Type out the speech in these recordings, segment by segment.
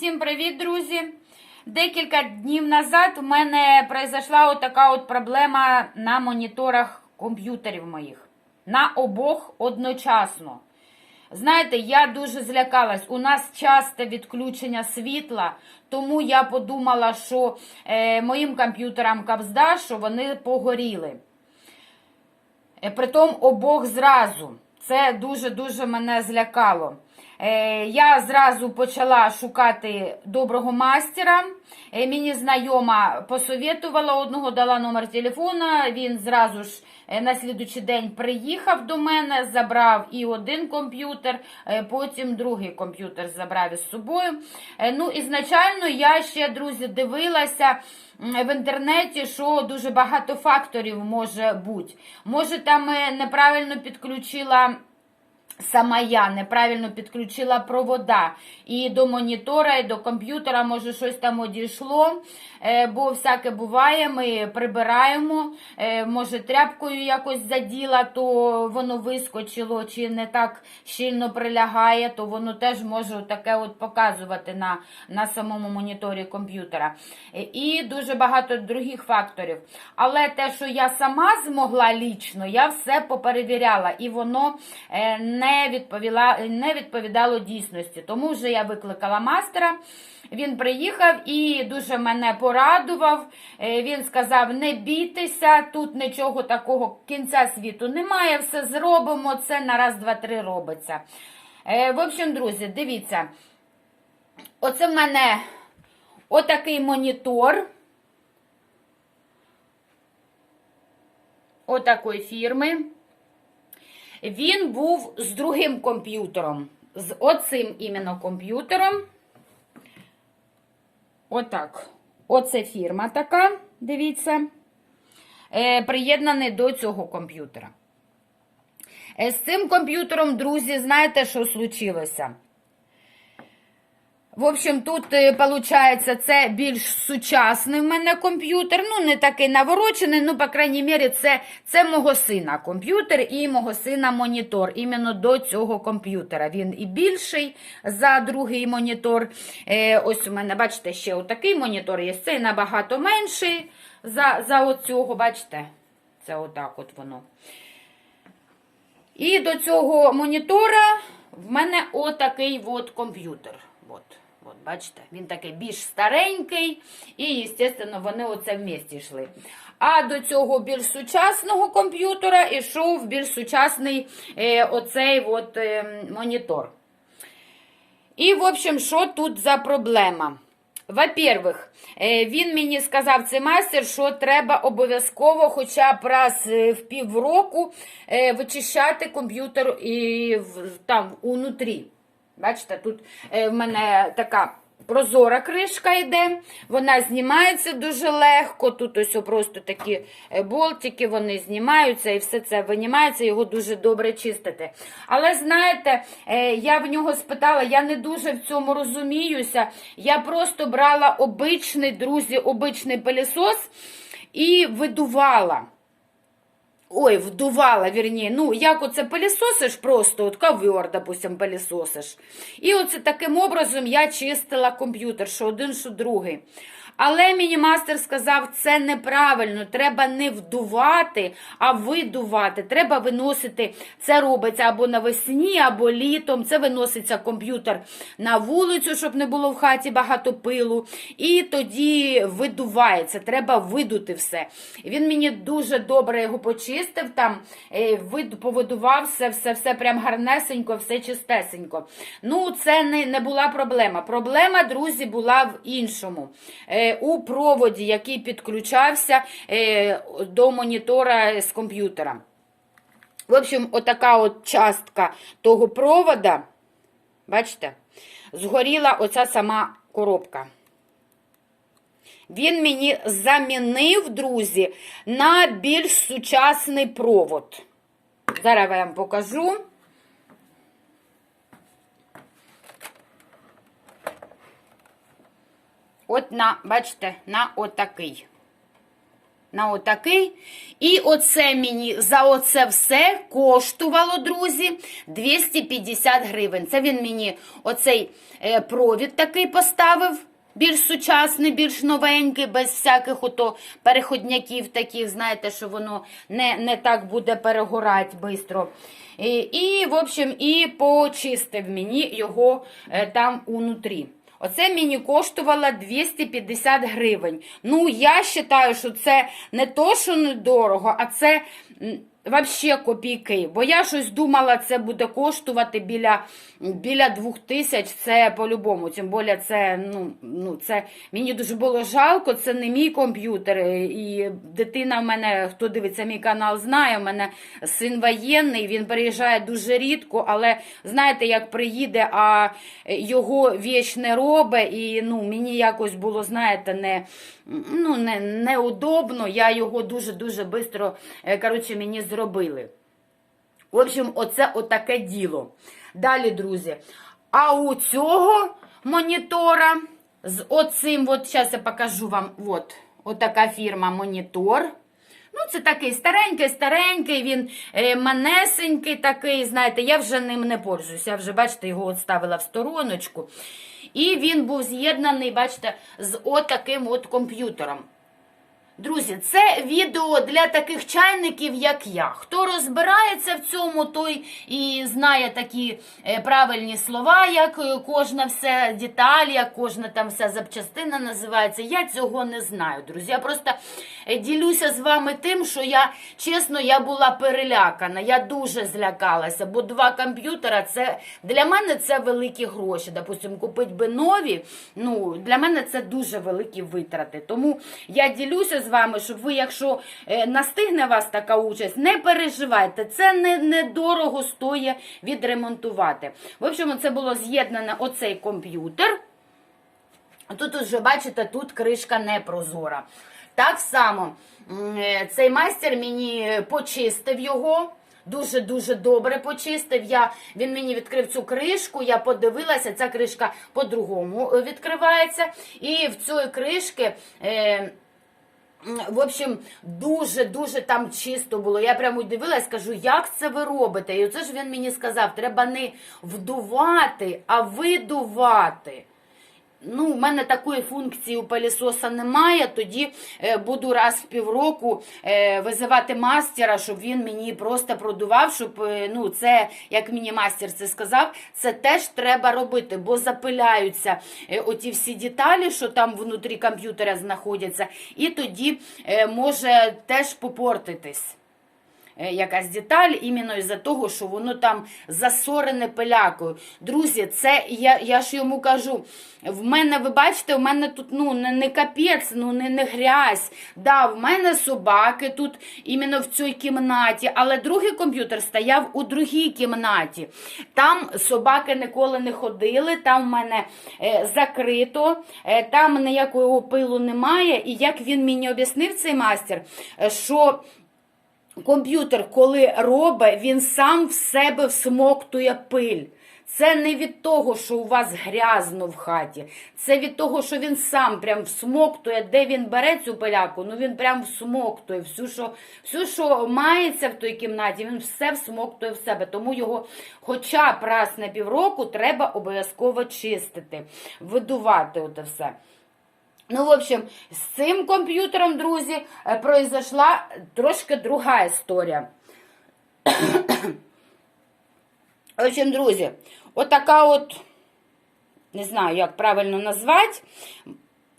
Всім привіт, друзі! Декілька днів назад у мене произошла така от проблема на моніторах комп'ютерів моїх. На обох одночасно. Знаєте, я дуже злякалась. У нас часте відключення світла, тому я подумала, що е, моїм комп'ютерам капзда, що вони погоріли. Е, Притом обох зразу. Це дуже-дуже мене злякало. Е, Я зразу почала шукати доброго мастера. Е, Мені знайома посовітувала одного, дала номер телефона. Він зразу ж е, на слідучий день приїхав до мене, забрав і один комп'ютер, потім другий комп'ютер забрав із собою. Ну, ізначально я ще, друзі, дивилася в інтернеті, що дуже багато факторів може бути. Може, там неправильно підключила. Сама я неправильно підключила провода. І до монітора, і до комп'ютера, може, щось там одійшло, бо всяке буває, ми прибираємо, е, може, тряпкою якось заділа, то воно вискочило, чи не так щільно прилягає, то воно теж може таке от показувати на, на самому моніторі комп'ютера. Е, І дуже багато других факторів. Але те, що я сама змогла лічно, я все поперевіряла, і воно е, не не відповідало дійсності. Тому вже я викликала мастера. Він приїхав і дуже мене порадував. Е, Він сказав: не бійтеся, тут нічого такого кінця світу немає, все зробимо. Це на раз, два, три робиться. Е, В общем, друзі, дивіться. Оце в мене отакий монітор. Отакої фірми. Він був з другим комп'ютером. З оцим іменно комп'ютером. Отак. Оце фірма така, дивіться. Е, приєднаний до цього комп'ютера. Е, з цим комп'ютером, друзі, знаєте, що случилося? В общем, тут, виходить, це більш сучасний в мене комп'ютер. Ну, не такий наворочений, ну, по крайній мірі, це, це мого сина комп'ютер і мого сина монітор. Іменно до цього комп'ютера. Він і більший за другий монітор. Е, ось у мене, бачите, ще отакий монітор є. Цей набагато менший за, за оцього, бачите? Це отак от воно. І до цього монітора в мене отакий от комп'ютер. От, от, бачите, він такий більш старенький, і, звісно, вони оце в місті йшли. А до цього більш сучасного комп'ютера йшов більш сучасний е, оцей от, е, монітор. І, в общем, що тут за проблема? Во-первых, е, він мені сказав, цей мастер, що треба обов'язково хоча б раз е, в півроку е, вичищати комп'ютер і там унутрі. Бачите, тут е, в мене така прозора кришка йде, вона знімається дуже легко. Тут ось просто такі е, болтики, вони знімаються і все це винімається, його дуже добре чистити. Але знаєте, е, я в нього спитала, я не дуже в цьому розуміюся. Я просто брала обичний, друзі, обичний пилісос і видувала. Ой, вдувала, вірні. Ну, як оце пилісосиш просто, от ковер, допустим, пилісосиш. І оце таким образом я чистила комп'ютер, що один, що другий. Але мені мастер сказав, це неправильно, треба не вдувати, а видувати. Треба виносити, це робиться або навесні, або літом. Це виноситься комп'ютер на вулицю, щоб не було в хаті багато пилу. І тоді видувається, треба видути все. Він мені дуже добре його почистив, там е, повидував все, все, все прям гарнесенько, все чистесенько. Ну, це не, не була проблема. Проблема, друзі, була в іншому. У проводі, який підключався е, до монітора з комп'ютера. В общем, отака от частка того провода, бачите, згоріла оця сама коробка. Він мені замінив, друзі, на більш сучасний провод. Зараз я вам покажу. От на, бачите, на отакий. на отакий. І оце мені за оце все коштувало, друзі, 250 гривень. Це він мені оцей е, провід такий поставив. Більш сучасний, більш новенький, без всяких ото переходняків таких, знаєте, що воно не, не так буде перегорати швидко. І, і, в общем, і почистив мені його е, там унутрі. Оце мені коштувало 250 гривень. Ну, я вважаю, що це не то, що недорого, а це вообще копійки. Бо я щось думала, це буде коштувати біля, біля 2000, це по-любому. Тим більше це, ну, ну, це мені дуже було жалко, це не мій комп'ютер. е, І дитина в мене, хто дивиться мій канал, знає, у мене син воєнний, він приїжджає дуже рідко, але знаєте, як приїде, а його віч не робить, і ну, мені якось було, знаєте, не, ну, не, неудобно. Я його дуже-дуже швидко, коротше, мені зробили. В общем, оце отаке діло. Далі, друзі. А у цього монітора з оцим, от зараз я покажу вам, от, отака фірма монітор. Ну, це такий старенький, старенький, він е, манесенький такий, знаєте, я вже ним не пользуюся. Я вже, бачите, його відставила в стороночку. І він був з'єднаний, бачите, з отаким от комп'ютером. Друзі, це відео для таких чайників, як я. Хто розбирається в цьому, той і знає такі е, правильні слова, як е, кожна вся деталь, як кожна там вся запчастина називається. Я цього не знаю, друзі. Я просто е, ділюся з вами тим, що я, чесно, я була перелякана. Я дуже злякалася, бо два комп'ютера це для мене це великі гроші. Допустим, купити би нові. Ну, для мене це дуже великі витрати. Тому я ділюся з вами, щоб ви, якщо е, настигне вас така участь, не переживайте. Це не, не стоїть відремонтувати. В общем, це було з'єднане оцей комп'ютер. Тут уже, бачите, тут кришка не прозора. Так само е, цей майстер мені почистив його. Дуже-дуже добре почистив. Я, він мені відкрив цю кришку, я подивилася, ця кришка по-другому е, відкривається. І в цій кришки. Е, В общем, дуже-дуже там чисто було. Я прямо дивилась, кажу, як це ви робите? І оце ж він мені сказав, треба не вдувати, а видувати. Ну, в мене такої функції у пилісоса немає, тоді е, буду раз в півроку е, визивати мастера, щоб він мені просто продував, щоб, е, ну, це, як мені мастер це сказав, це теж треба робити, бо запиляються оті всі деталі, що там внутрі комп'ютера знаходяться, і тоді може теж попортитись якась деталь, іменно із-за того, що воно там засорене пилякою. Друзі, це я, я ж йому кажу. В мене, ви бачите, в мене тут ну, не, не капець, ну не, не грязь. Да, в мене собаки тут іменно в цій кімнаті, але другий комп'ютер стояв у другій кімнаті. Там собаки ніколи не ходили, там в мене е, закрито, е, там ніякого пилу немає. І як він мені об'яснив, цей мастер, е, що комп'ютер, коли робить, він сам в себе всмоктує пиль. Це не від того, що у вас грязно в хаті. Це від того, що він сам прям всмоктує, де він бере цю пиляку, ну він прям всмоктує. Всю, що, всю, що мається в той кімнаті, він все всмоктує в себе. Тому його, хоча б раз на півроку, треба обов'язково чистити, видувати оте все. Ну, в общем, з цим комп'ютером, друзі, е, произошла трошки друга історія. В общем, друзі, отака от, не знаю, як правильно назвати.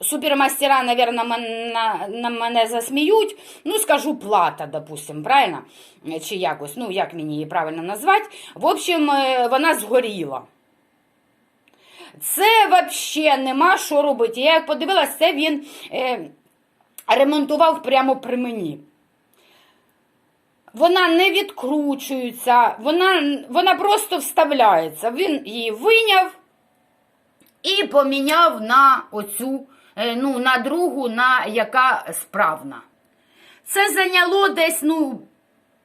Супермастера, наверное, на, на мене засміють. Ну, скажу плата, допустим, правильно? Чи якось, ну, як мені її правильно назвати. В общем, е, вона згоріла. Це взагалі нема що робити. Я як подивилась, це він е, ремонтував прямо при мені. Вона не відкручується, вона, вона просто вставляється. Він її виняв і поміняв на оцю, е, ну, на другу, на яка справна. Це зайняло десь, ну,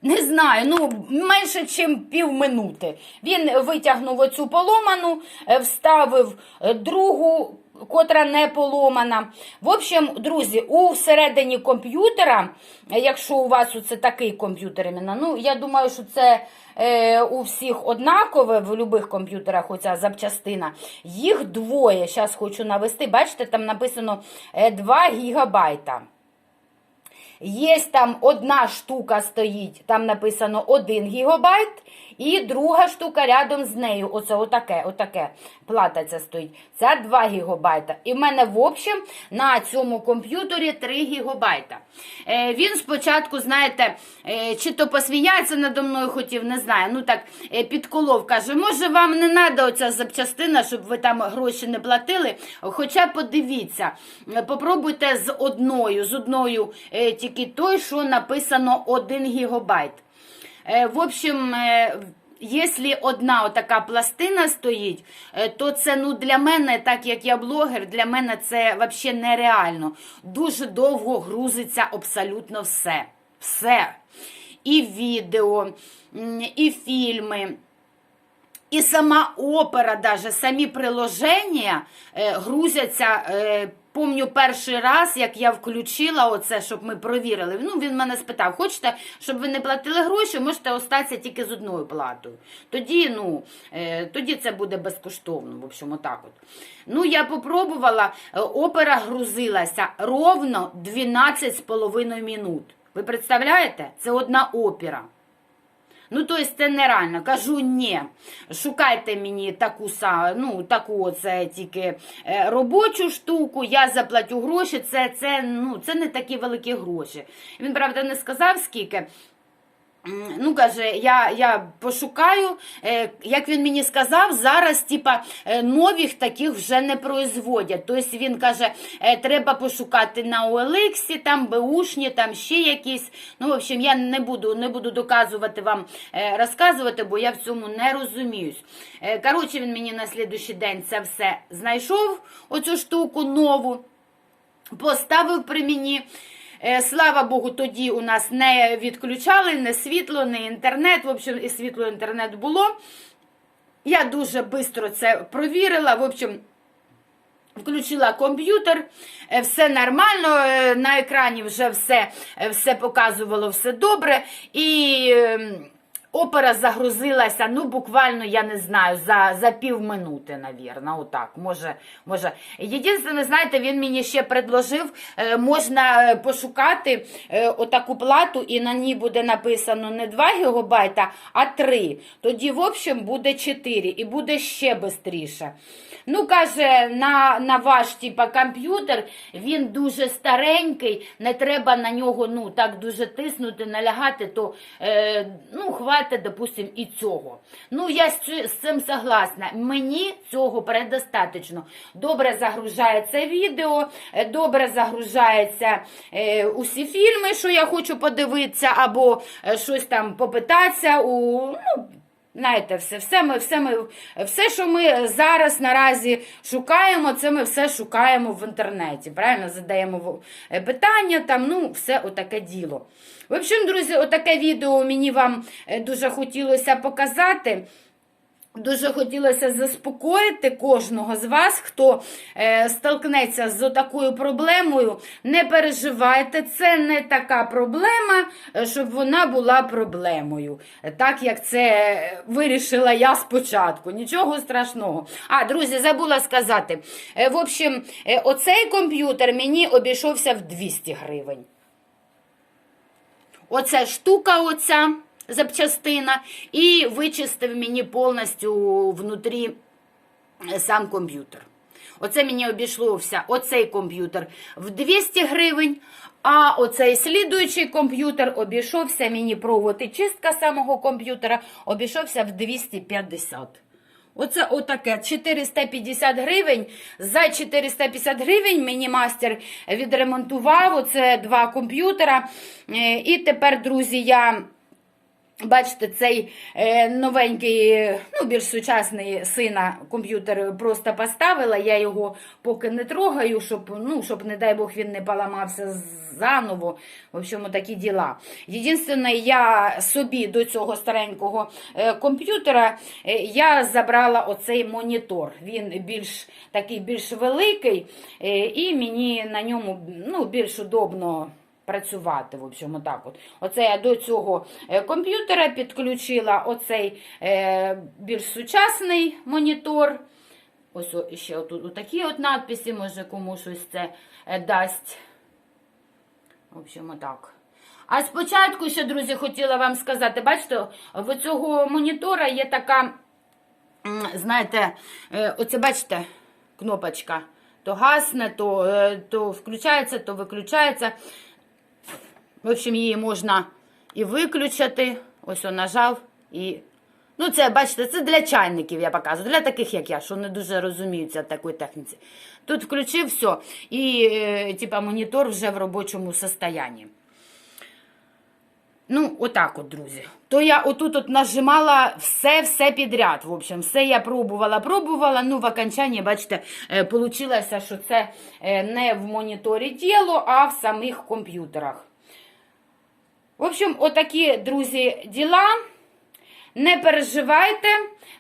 не знаю, ну, менше, ніж півминути. Він витягнув оцю поломану, е, вставив е, другу, котра не поломана. В общем, друзі, у всередині комп'ютера, е, якщо у вас це такий комп'ютер, ну я думаю, що це е, у всіх однакове в будь-яких комп'ютерах оця запчастина. Їх двоє. Зараз хочу навести. Бачите, там написано е, 2 гігабайта. Є там одна штука стоїть, там написано 1 гігабайт, і друга штука рядом з нею. Оце отаке, отаке плата ця стоїть. Це 2 гігабайта. І в мене, в общем, на цьому комп'ютері 3 гігабайта. Е, він спочатку, знаєте, е, чи то посміятися надо мною хотів, не знаю. Ну так е, підколов, каже, може вам не треба оця запчастина, щоб ви там гроші не платили. Хоча подивіться, е, попробуйте з одною, з одною е, тільки той, що написано 1 гігабайт. Е, В общем, е, якщо одна така пластина стоїть, е, то це ну, для мене, так як я блогер, для мене це взагалі нереально. Дуже довго грузиться абсолютно все. Все. І відео, і фільми. І сама опера, даже самі приложення е, грузяться. Е, Помню перший раз, як я включила оце, щоб ми провірили. Ну, він мене спитав: хочете, щоб ви не платили гроші, можете остатися тільки з одною платою. Тоді, ну, е, тоді це буде безкоштовно. В общем, отак от. Ну, я попробувала, опера грузилася ровно 12,5 минут. Ви представляєте? Це одна опера. Ну, то есть це нереально. Кажу, ні. Шукайте мені таку ну, таку оце тільки е, робочу штуку, я заплатю гроші, це, це, ну, це не такі великі гроші. Він, правда, не сказав скільки. Ну, каже, я, я пошукаю, е, як він мені сказав, зараз типа е, нових таких вже не производять. Тобто він каже, е, треба пошукати на OLX, там беушні, там ще якісь. Ну, в общем, я не буду, не буду доказувати вам, розказувати, бо я в цьому не розуміюсь. Коротше, він мені на слідуючий день це все знайшов, оцю штуку нову поставив при мені. Е, Слава Богу, тоді у нас не відключали не світло, не інтернет. В общем, і світло, інтернет було. Я дуже швидко це провірила. В общем, Включила комп'ютер, е, все нормально, е, на екрані вже все, все показувало, все добре. І ем, опера загрузилася, ну, буквально, я не знаю, за, за півминути, навірно, отак. Може, може. Єдине, знаєте, він мені ще предложив, е, можна е, пошукати е, отаку плату, і на ній буде написано не 2 гігабайта, а 3. Тоді, в общем, буде 4 і буде ще швидше. Ну, каже, на, на ваш типа, комп'ютер він дуже старенький, не треба на нього ну, так дуже тиснути, налягати, то е, ну, хватить, допустим, і цього. Ну, я з, цим согласна. Мені цього предостаточно. Добре загружається відео, е, добре загружаються е, усі фільми, що я хочу подивитися, або е, щось там попитатися у. Ну, Знаєте, все, все, ми, все, ми, все, що ми зараз наразі шукаємо, це ми все шукаємо в інтернеті. Правильно задаємо е, питання, там, ну, все отаке діло. В общем, друзі, отаке відео мені вам е, дуже хотілося показати. Дуже хотілося заспокоїти кожного з вас, хто е, столкнеться з такою проблемою. Не переживайте, це не така проблема, е, щоб вона була проблемою. Так як це е, вирішила я спочатку. Нічого страшного. А, друзі, забула сказати. В общем, оцей комп'ютер мені обійшовся в 200 гривень. Оця штука, оця запчастина, і вичистив мені повністю внутрі е, сам комп'ютер. Оце мені обійшлося оцей комп'ютер в 200 гривень, а оцей слідуючий комп'ютер обійшовся мені провод і чистка самого комп'ютера обійшовся в 250. Оце отаке 450 гривень. За 450 гривень мені мастер відремонтував. Оце два комп'ютера. Е, І тепер, друзі, я Бачите, цей е, новенький, ну, більш сучасний сина комп'ютер просто поставила. Я його поки не трогаю, щоб, ну, щоб, не дай Бог, він не поламався заново. В общем, такі діла. Єдине, я собі до цього старенького е, комп'ютера е, я забрала оцей монітор. Він більш такий більш великий, і мені на ньому ну, більш удобно працювати. В общем, отак от. Оце я до цього е, комп'ютера підключила оцей е, більш сучасний монітор. Ось ще отут отакі от надписи, може кому щось це е, дасть. В общем, отак. А спочатку ще, друзі, хотіла вам сказати, бачите, в цього монітора є така, знаєте, оце бачите, кнопочка. То гасне, то, то включається, то виключається. В общем, її можна і виключити. Ось он нажав і. Ну, це, бачите, це для чайників я показую, для таких, як я, що не дуже розуміються в такій техніці. Тут включив все, і е, типа, монітор вже в робочому состоянні. Ну, отак от, друзі. То я отут от нажимала все-все підряд. В общем, все я пробувала, пробувала. Ну, в окончанні, бачите, е, що це е, не в моніторі діло, а в самих комп'ютерах. Общем, отакі, друзі, діла. Не переживайте,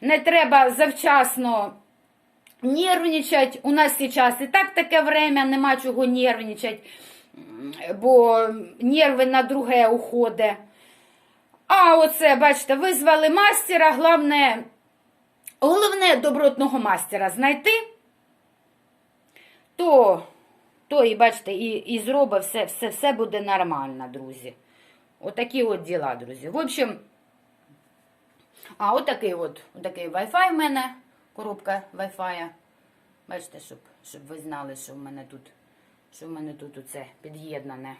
не треба завчасно нервничать. У нас зараз і так таке время, нема чого нервничать, бо нерви на друге уходить. А оце, бачите, визвали мастера, головне, головне добротного мастера знайти, то, то і бачите, і, і зробить все, все, все буде нормально, друзі. Отакі от діла, друзі. В общем, а отакий от, отакий Wi-Fi в мене, коробка Wi-Fi. Бачите, щоб, щоб ви знали, що в мене тут, що в мене тут оце під'єднане.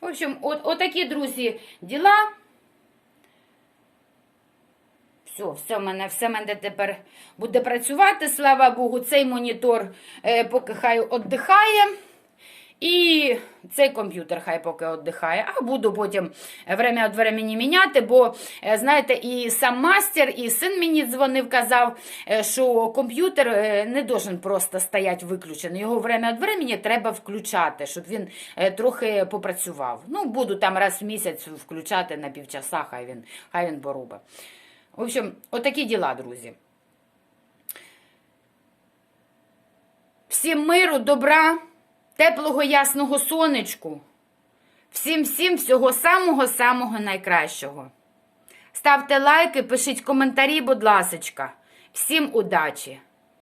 В общем, от, отакі, друзі, діла. Все, все в мене, все в мене тепер буде працювати, слава Богу. Цей монітор е, поки хай віддихає. І цей комп'ютер хай поки віддихає, а буду потім время від времени міняти, бо, е, знаєте, і сам мастер, і син мені дзвонив, казав, е, що комп'ютер е, не должен просто стояти виключений. Його время від времени треба включати, щоб він трохи попрацював. Ну, буду там раз в місяць включати на півчаса, хай він, хай він поробить. В общем, отакі діла, друзі. Всім миру, добра, теплого ясного сонечку. Всім всім всього самого-самого найкращого. Ставте лайки, пишіть коментарі, будь ласочка. Всім удачі!